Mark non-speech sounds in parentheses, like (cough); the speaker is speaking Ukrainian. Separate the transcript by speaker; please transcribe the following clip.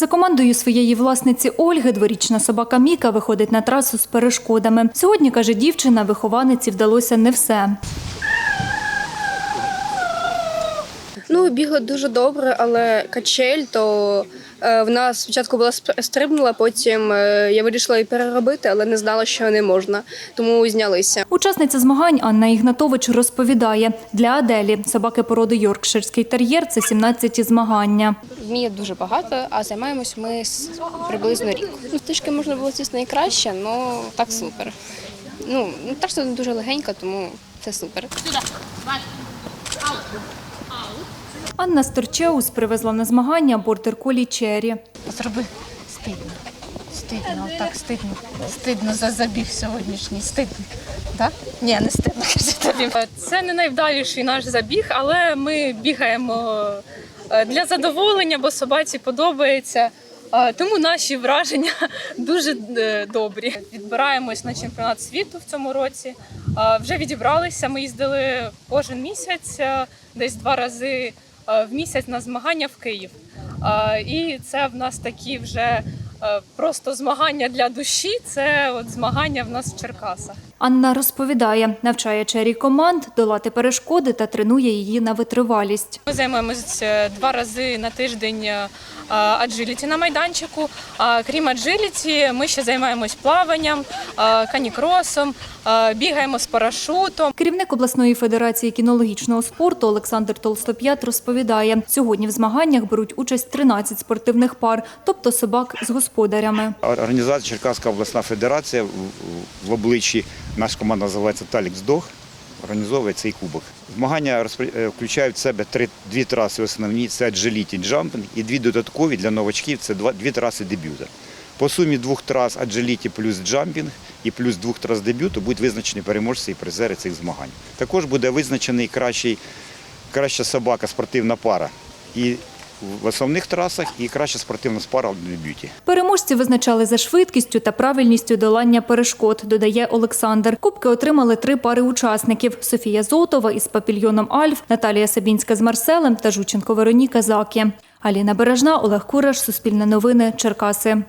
Speaker 1: За командою своєї власниці Ольги дворічна собака Міка виходить на трасу з перешкодами. Сьогодні, каже дівчина, вихованиці вдалося не все.
Speaker 2: Ну, бігла дуже добре, але качель, то е, вона спочатку була стрибнула, потім е, я вирішила її переробити, але не знала, що не можна, тому знялися.
Speaker 1: Учасниця змагань Анна Ігнатович розповідає, для Аделі собаки породи Йоркширський тер'єр це 17 змагання.
Speaker 3: Вміє дуже багато, а займаємось ми приблизно рік. Ну, трішки можна було звісно і краще, але так супер. Ну, ну, так що дуже легенько, тому це супер.
Speaker 1: Анна Сторчеус привезла на змагання бордер колі Чері.
Speaker 4: Зроби стидно. Стидно, так стидно. Стидно за забіг сьогоднішній. Стидно. Так? Ні, не стидно, кажу тобі.
Speaker 5: Це не найвдаліший наш забіг, але ми бігаємо е, для задоволення, бо собаці подобається. Е, Тому наші враження (laughs) дуже е, добрі. Відбираємось на чемпіонат світу в цьому році. Е, Вже відібралися. Ми їздили кожен місяць, е, десь два рази е, в місяць на змагання в Київ. І це в нас такі вже просто змагання для душі. Це от змагання в нас в Черкасах.
Speaker 1: Анна розповідає, навчає Чері команд долати перешкоди та тренує її на витривалість.
Speaker 5: Ми займаємось два рази на тиждень аджиліті на майданчику. А крім аджиліті, ми ще займаємось плаванням, канікросом, бігаємо з парашутом.
Speaker 1: Керівник обласної федерації кінологічного спорту Олександр Толстоп'ят розповідає, сьогодні в змаганнях беруть участь 13 спортивних пар, тобто собак з господарями.
Speaker 6: Організація Черкаська обласна федерація в- обличчі, наша команда називається Талікс Дог, організовує цей кубок. Змагання е, включають в себе три, дві траси основні, це аджиліті джампінг, і дві додаткові для новачків це два, дві траси дебюта. По сумі двох трас аджеліті плюс джампінг і плюс двох трас дебюту будуть визначені переможці і призери цих змагань. Також буде визначений кращий, краща собака, спортивна пара. І в основних трасах, і краща спортивна спара в дебюті.
Speaker 1: Переможці визначали за швидкістю та правильністю долання перешкод, додає Олександр. Кубки отримали три пари учасників: Софія Зотова із папільйоном Альф, Наталія Сабінська з Марселем та Жученко Вероніка Закі. Аліна Бережна, Олег Кураш, Суспільне новини, Черкаси.